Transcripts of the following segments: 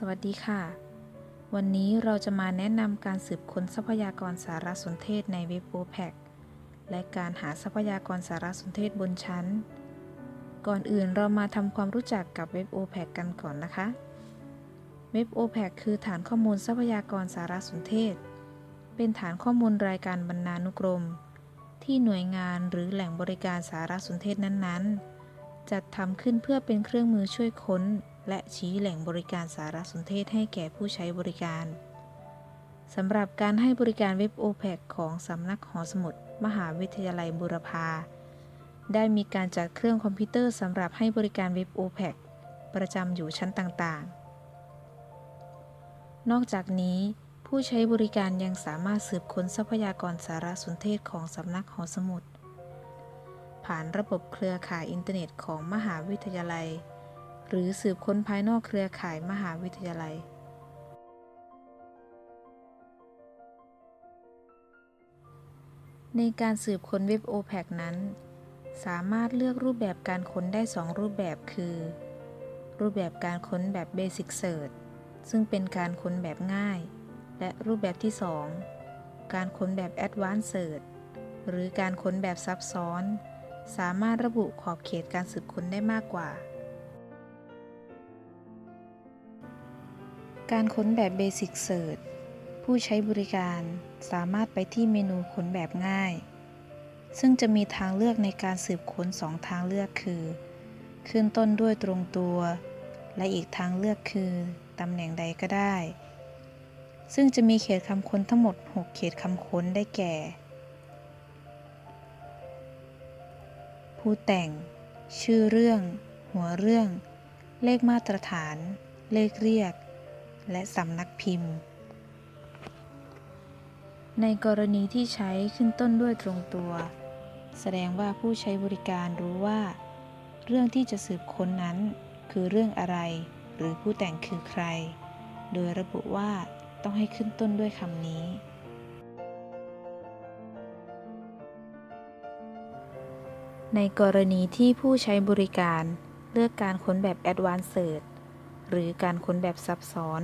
สวัสดีค่ะ วันนี้เราจะมาแนะนำการสืบค้นทรัพยากรสารสนเทศในเว็บ o p e c และการหาทรัพยากรสารสนเทศบนชั้น ก่อนอื่นเรามาทำความรู้จักกับเว็บ o p e c กันก่อนนะคะ เว็บ o p e c คือฐานข้อมูลทรัพยากรสารสนเทศ เป็นฐานข้อมูลรายการบรรณานุกรม ที่หน่วยงานหรือแหล่งบริการสารสนเทศนั้นๆ จัดทำขึ้นเพื่อเป็นเครื่องมือช่วยค้น และชี้แหล่งบริการสารสนเทศให้แก่ผู้ใช้บริการสำหรับการให้บริการเว็บ o p e c ของสำนักหอสมุด มหาวิทยาลัยบุรพา ได้มีการจัดเครื่องคอมพิวเตอร์สำหรับให้บริการเว็บ o p e c ประจำอยู่ชั้นต่างๆ นอกจากนี้ผู้ใช้บริการยังสามารถสืบค้นทรัพยากรสารสนเทศของสำนักหอสมุด ผ่านระบบเครือข่ายอินเทอร์เน็ตของมหาวิทยาลัย หรือสืบค้นภายนอกเครือข่ายมหาวิทยาลัย ในการสืบค้นเว็บ o p e c นั้น สามารถเลือกรูปแบบการค้นได้ 2 รูปแบบคือ รูปแบบการค้นแบบ Basic Search ซึ่งเป็นการค้นแบบง่าย และรูปแบบที่ 2 การค้นแบบ Advanced Search หรือการค้นแบบซับซ้อน สามารถระบุขอบเขตการสืบค้นได้มากกว่า การค้นแบบ Basic Search ผู้ใช้บริการสามารถไปที่เมนูค้นแบบง่าย ซึ่งจะมีทางเลือกในการสืบค้น 2 ทางเลือกคือ ขึ้นต้นด้วยตรงตัว และอีกทางเลือกคือ ตำแหน่งใดก็ได้ ซึ่งจะมีเขตคำค้นทั้งหมด 6 เขตคำค้นได้แก่ ผู้แต่ง ชื่อเรื่อง หัวเรื่อง เลขมาตรฐาน เลขเรียก และสำนักพิมพ์ ในกรณีที่ใช้ขึ้นต้นด้วยตรงตัว แสดงว่าผู้ใช้บริการรู้ว่า เรื่องที่จะสืบค้นนั้นคือเรื่องอะไร หรือผู้แต่งคือใคร โดยระบุว่าต้องให้ขึ้นต้นด้วยคำนี้ ในกรณีที่ผู้ใช้บริการเลือกการค้นแบบ Advanced Search หรือการค้นแบบซับซ้อน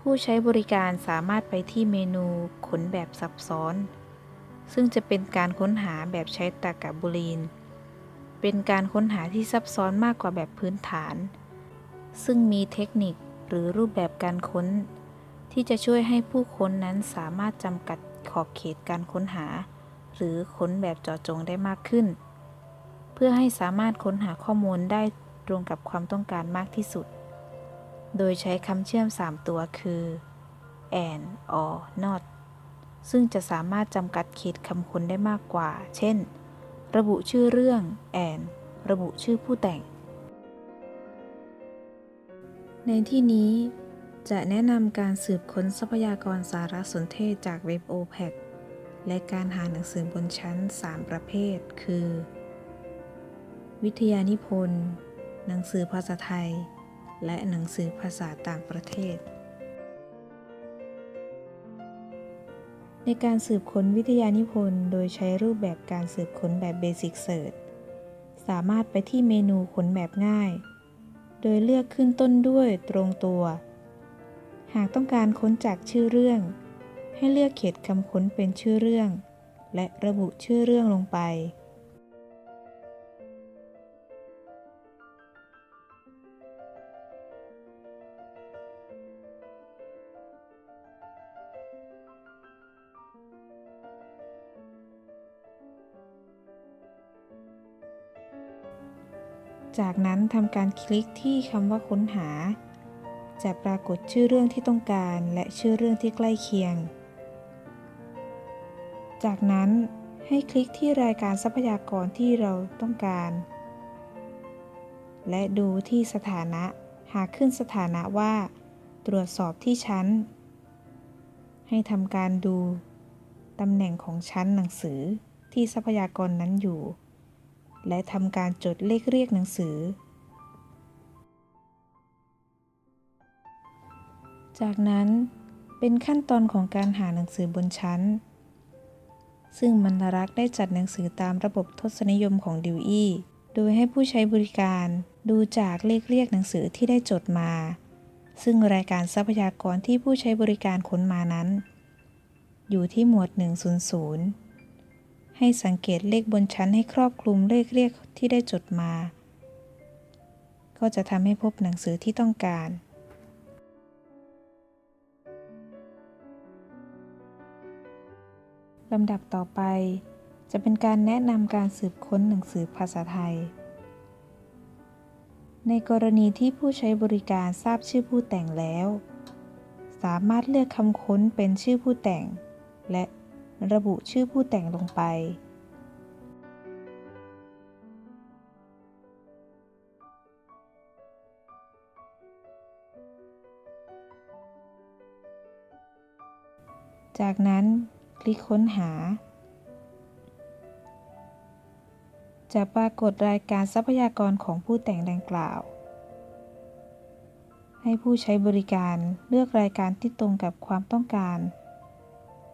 ผู้ใช้บริการสามารถไปที่เมนูค้นแบบซับซ้อน ซึ่งจะเป็นการค้นหาแบบใช้ตรรกะบูลีน เป็นการค้นหาที่ซับซ้อนมากกว่าแบบพื้นฐาน ซึ่งมีเทคนิคหรือรูปแบบการค้น ที่จะช่วยให้ผู้ค้นนั้นสามารถจำกัดขอบเขตการค้นหา หรือค้นแบบเจาะจงได้มากขึ้น เพื่อให้สามารถค้นหาข้อมูลได้ตรงกับความต้องการมากที่สุด โดยใช้คำเชื่อม 3 ตัวคือ and or not ซึ่งจะสามารถจำกัดเขตคำค้นได้มากกว่า เช่น ระบุชื่อเรื่อง and ระบุชื่อผู้แต่ง ในที่นี้จะแนะนำการสืบค้นทรัพยากรสารสนเทศจากเว็บ o p e c และการหาหนังสือบนชั้น 3 ประเภท คือ วิทยานิพนธ์ หนังสือภาษาไทย และหนังสือภาษาต่างประเทศ ในการสืบค้นวิทยานิพนธ์ โดยใช้รูปแบบการสืบค้นแบบ Basic Search สามารถไปที่เมนูค้นแบบง่าย โดยเลือกขึ้นต้นด้วยตรงตัว หากต้องการค้นจากชื่อเรื่อง ให้เลือกเขตคำค้นเป็นชื่อเรื่อง และระบุชื่อเรื่องลงไป จากนั้นทำการคลิกที่คำว่าค้นหา จะปรากฏชื่อเรื่องที่ต้องการและชื่อเรื่องที่ใกล้เคียง จากนั้นให้คลิกที่รายการทรัพยากรที่เราต้องการ และดูที่สถานะ หากขึ้นสถานะว่า ตรวจสอบที่ชั้น ให้ทำการดูตำแหน่งของชั้นหนังสือที่ทรัพยากรนั้นอยู่ และทำการจดเลขเรียกหนังสือ จากนั้นเป็นขั้นตอนของการหาหนังสือบนชั้น ซึ่งบรรณารักษ์ได้จัดหนังสือตามระบบทศนิยมของดิวอี้ โดยให้ผู้ใช้บริการดูจากเลขเรียกหนังสือที่ได้จดมา ซึ่งรายการทรัพยากรที่ผู้ใช้บริการค้นมานั้น อยู่ที่หมวด 100 ให้สังเกตเลขบนชั้นให้ครอบคลุมเลขเรียกที่ได้จดมา ก็จะทำให้พบหนังสือที่ต้องการ ลำดับต่อไป จะเป็นการแนะนำการสืบค้นหนังสือภาษาไทย ในกรณีที่ผู้ใช้บริการทราบชื่อผู้แต่งแล้ว สามารถเลือกคำค้นเป็นชื่อผู้แต่ง และ ระบุชื่อผู้แต่งลงไป จากนั้นคลิกค้นหา จะปรากฏรายการทรัพยากรของผู้แต่งดังกล่าว ให้ผู้ใช้บริการเลือกรายการที่ตรงกับความต้องการ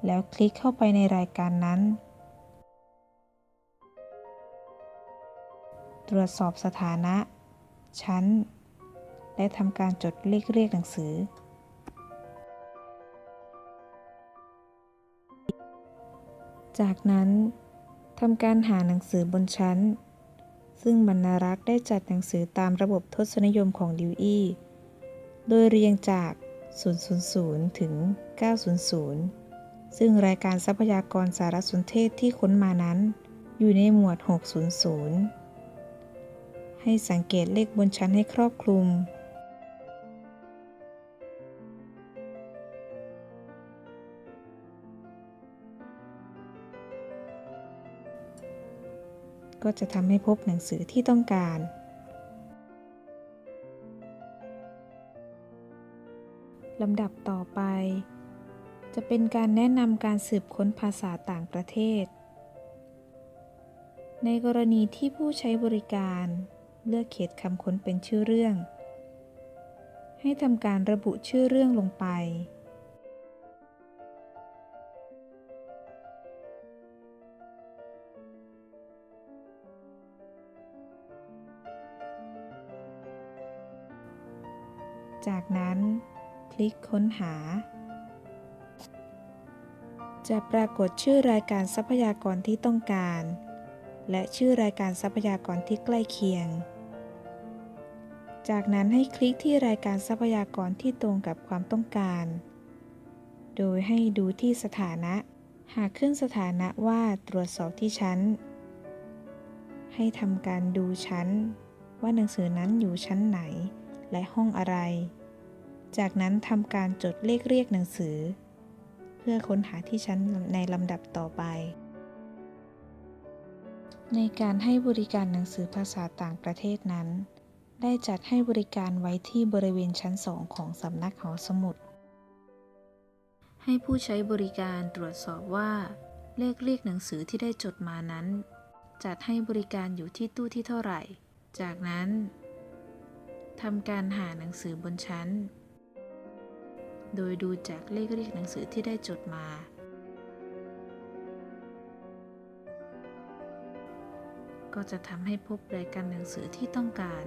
แล้วคลิกเข้าไปในรายการนั้น ตรวจสอบสถานะ ชั้น และทำการจดเลขเรียกหนังสือ จากนั้นทำการหาหนังสือบนชั้น ซึ่งบรรณารักษ์ได้จัดหนังสือตามระบบทศนิยมของดิวอี้ โดยเรียงจาก 000 ถึง 900 ซึ่งรายการทรัพยากรสารสนเทศที่ค้นมานั้น อยู่ในหมวด 600 ให้สังเกตเลขบนชั้นให้ครอบคลุม ก็จะทำให้พบหนังสือที่ต้องการลำดับต่อไป จะเป็นการแนะนำการสืบค้นภาษาต่างประเทศ ในกรณีที่ผู้ใช้บริการ เลือกเขตคำค้นเป็นชื่อเรื่อง ให้ทำการระบุชื่อเรื่องลงไป จากนั้น คลิกค้นหา จะปรากฏชื่อรายการทรัพยากรที่ต้องการ และชื่อรายการทรัพยากรที่ใกล้เคียง จากนั้นให้คลิกที่รายการทรัพยากรที่ตรงกับความต้องการ โดยให้ดูที่สถานะ หากขึ้นสถานะว่าตรวจสอบที่ชั้น ให้ทำการดูชั้น ว่าหนังสือนั้นอยู่ชั้นไหน และห้องอะไร จากนั้นทำการจดเลขเรียกหนังสือ เพื่อค้นหาที่ชั้นในลำดับต่อไป ในการให้บริการหนังสือภาษาต่างประเทศนั้น ได้จัดให้บริการไว้ที่บริเวณชั้น2ของสำนักหอสมุด ให้ผู้ใช้บริการตรวจสอบว่าเลขเรียกหนังสือที่ได้จดมานั้น จัดให้บริการอยู่ที่ตู้ที่เท่าไหร่ จากนั้นทำการหาหนังสือบนชั้น โดยดูจากเลขเรียกหนังสือที่ได้จดมา ก็จะทำให้พบรายการหนังสือที่ต้องการ